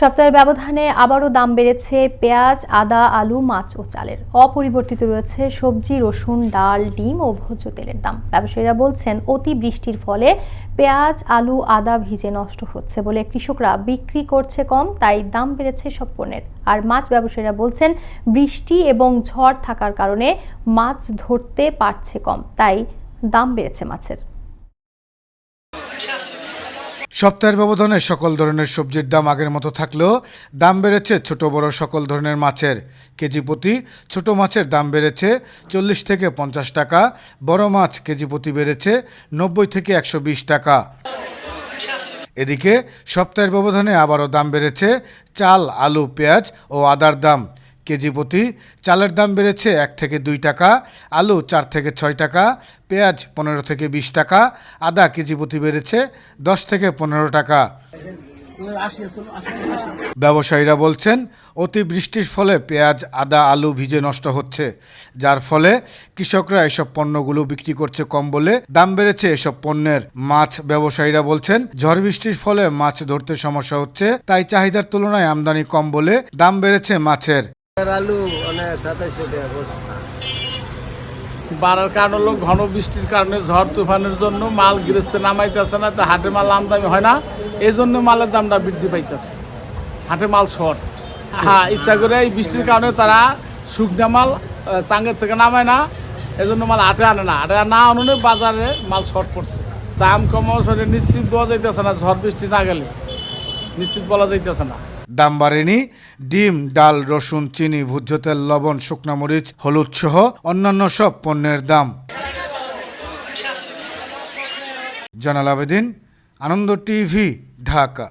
সপ্তাহের ব্যবধানে আবারও দাম বেড়েছে পেঁয়াজ, আদা, আলু, মাছ ও চালের। অপরিবর্তিত রয়েছে সবজি, রসুন, ডাল, ডিম ও ভোজ্য তেলের দাম। ব্যবসায়ীরা বলছেন অতি বৃষ্টির ফলে পেঁয়াজ, আলু, আদা ভিজে নষ্ট হচ্ছে বলে কৃষকরা বিক্রি করছে কম, তাই দাম বেড়েছে সব পণ্যের। আর মাছ ব্যবসায়ীরা বলছেন, বৃষ্টি এবং ঝড় থাকার কারণে মাছ ধরতে পারছে কম, তাই দাম বেড়েছে মাছের। সপ্তাহের ব্যবধানে সকল ধরনের সবজির দাম আগের মতো থাকলেও দাম বেড়েছে ছোট বড় সকল ধরনের মাছের। কেজি প্রতি ছোট মাছের দাম বেড়েছে চল্লিশ থেকে পঞ্চাশ টাকা, বড় মাছ কেজি প্রতি বেড়েছে নব্বই থেকে একশো বিশ টাকা। এদিকে সপ্তাহের ব্যবধানে আবারও দাম বেড়েছে চাল, আলু, পেঁয়াজ ও আদার দাম। কেজি প্রতি। চালের দাম বেড়েছে এক থেকে দুই টাকা, আলু চার থেকে ছয় টাকা, পেঁয়াজ পনেরো থেকে বিশ টাকা, আদা কেজি প্রতি বেড়েছে দশ থেকে পনেরো টাকা। ব্যবসায়ীরা বলছেন অতি বৃষ্টির ফলে পেঁয়াজ, আদা, আলু ভিজে নষ্ট হচ্ছে, যার ফলে কৃষকরা এসব পণ্যগুলো বিক্রি করছে কম বলে দাম বেড়েছে এসব পণ্যের। মাছ ব্যবসায়ীরা বলছেন, ঝড় বৃষ্টির ফলে মাছ ধরতে সমস্যা হচ্ছে, তাই চাহিদার তুলনায় আমদানি কম বলে দাম বেড়েছে মাছের। বাড়ার কারণ হলো ঘন বৃষ্টির কারণে ঝড় তুফানের জন্য মাল গৃহস্থে নামাইতেছে না হাটে মাল আমদানি হয় না। এই জন্য মালের দামটা বৃদ্ধি পাইতেছে। হাটে মাল শর্ট। হ্যাঁ ইচ্ছা করে এই বৃষ্টির কারণে তারা শুকনা মাল চাঙ্গের থেকে নামায় না মাল হাটে আনে না। হাটে না আনুনে বাজারে মাল শর্ট পড়ছে। দাম কম আসলে নিশ্চিত বলা যাইতেছে না ঝড় বৃষ্টি না গেলে। নিশ্চিত বলা যাইতেছে না। দাম বাড়েনি, ডিম, ডাল, রসুন, চিনি, ভুজ্য তেল, লবণ শুকনামরিচ হলুদ সহ অন্যান্য সব পণ্যের দাম। জানাল আবেদিন, আনন্দ টিভি, ঢাকা।